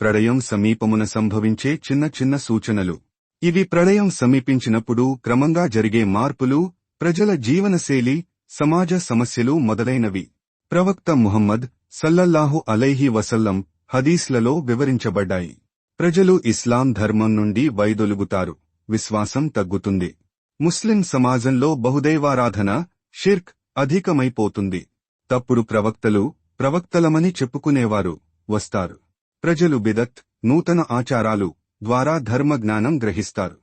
ప్రళయం సమీపమున సంభవించే చిన్న చిన్న సూచనలు. ఇవి ప్రళయం సమీపించినప్పుడు క్రమంగా జరిగే మార్పులు ప్రజల జీవనశైలి సమాజ సమస్యలు మొదలైనవి. ప్రవక్త ముహమ్మద్ సల్లల్లాహు అలైహి వసల్లం హదీస్లలో వివరించబడ్డాయి. ప్రజలు ఇస్లాం ధర్మం నుండి వైదొలుగుతారు. విశ్వాసం తగ్గుతుంది. ముస్లిం సమాజంలో బహుదైవారాధన షిర్క్ అధికమైపోతుంది. తప్పుడు ప్రవక్తలు ప్రవక్తలమని చెప్పుకునేవారు వస్తారు. ప్రజలు బిదత్ నూతన ఆచారాలు ద్వారా ధర్మ జ్ఞానం గ్రహిస్తారు.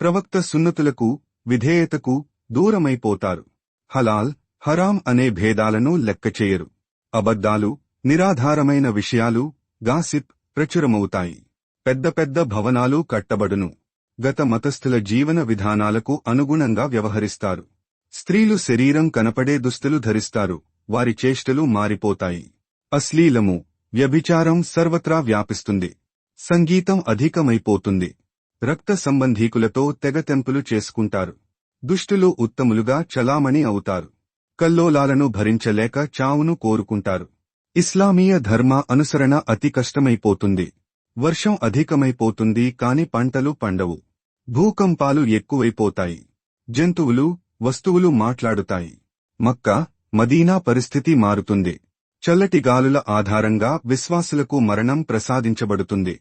ప్రవక్త సున్నతులకు విధేయతకు దూరమైపోతారు. హలాల్ హరాం అనే భేదాలను లెక్కచేయరు అబద్ధాలు నిరాధారమైన విషయాలు గాసిప్ ప్రచురమవుతాయి. పెద్ద పెద్ద భవనాలు కట్టబడును. గత మతస్థుల జీవన విధానాలకు అనుగుణంగా వ్యవహరిస్తారు. స్త్రీలు శరీరం కనపడే దుస్తులు ధరిస్తారు. వారి చేష్టలు మారిపోతాయి. అశ్లీలము వ్యభిచారం సర్వత్రా వ్యాపిస్తుంది. సంగీతం అధికమైపోతుంది. రక్త సంబంధీకులతో తెగతెంపులు చేసుకుంటారు. దుష్టులు ఉత్తములుగా చలామణి అవుతారు. కల్లోలాలను భరించలేక చావును కోరుకుంటారు. ఇస్లామీయ ధర్మ అనుసరణ అతి కష్టమైపోతుంది. వర్షం అధికమైపోతుంది కాని పంటలు పండవు. భూకంపాలు ఎక్కువైపోతాయి. జంతువులు వస్తువులు మాట్లాడుతాయి. మక్క మదీనా పరిస్థితి మారుతుంది. చల్లటి గాలుల ఆధారంగా విశ్వాసులకు మరణం ప్రసాదించబడుతుంది.